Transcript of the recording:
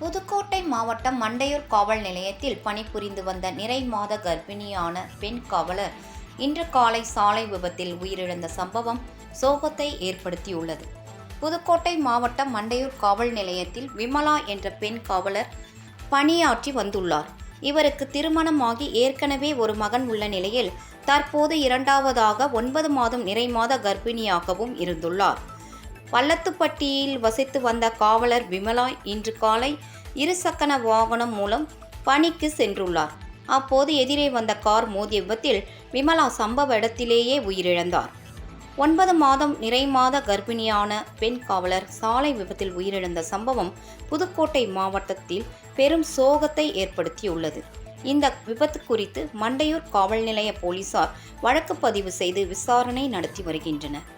புதுக்கோட்டை மாவட்டம் மண்டையூர் காவல் நிலையத்தில் பணிபுரிந்து வந்த நிறை மாத கர்ப்பிணியான பெண் காவலர் இன்று காலை சாலை விபத்தில் உயிரிழந்த சம்பவம் சோகத்தை ஏற்படுத்தியுள்ளது. புதுக்கோட்டை மாவட்டம் மண்டையூர் காவல் நிலையத்தில் விமலா என்ற பெண் காவலர் பணியாற்றி வந்துள்ளார். இவருக்கு திருமணமாகி ஏற்கனவே ஒரு மகன் உள்ள நிலையில் தற்போது இரண்டாவதாக ஒன்பது மாதம் நிறை மாத கர்ப்பிணியாகவும் இருந்துள்ளார். பள்ளத்துப்பட்டியில் வசித்து வந்த காவலர் விமலா இன்று காலை இருசக்கர வாகனம் மூலம் பணிக்கு சென்றுள்ளார். அப்போது எதிரே வந்த கார் மோதிய விபத்தில் விமலா சம்பவ இடத்திலேயே உயிரிழந்தார். ஒன்பது மாதம் நிறை மாத கர்ப்பிணியான பெண் காவலர் சாலை விபத்தில் உயிரிழந்த சம்பவம் புதுக்கோட்டை மாவட்டத்தில் பெரும் சோகத்தை ஏற்படுத்தியுள்ளது. இந்த விபத்து குறித்து மண்டையூர் காவல் நிலைய போலீசார் வழக்கு பதிவு செய்து விசாரணை நடத்தி வருகின்றனர்.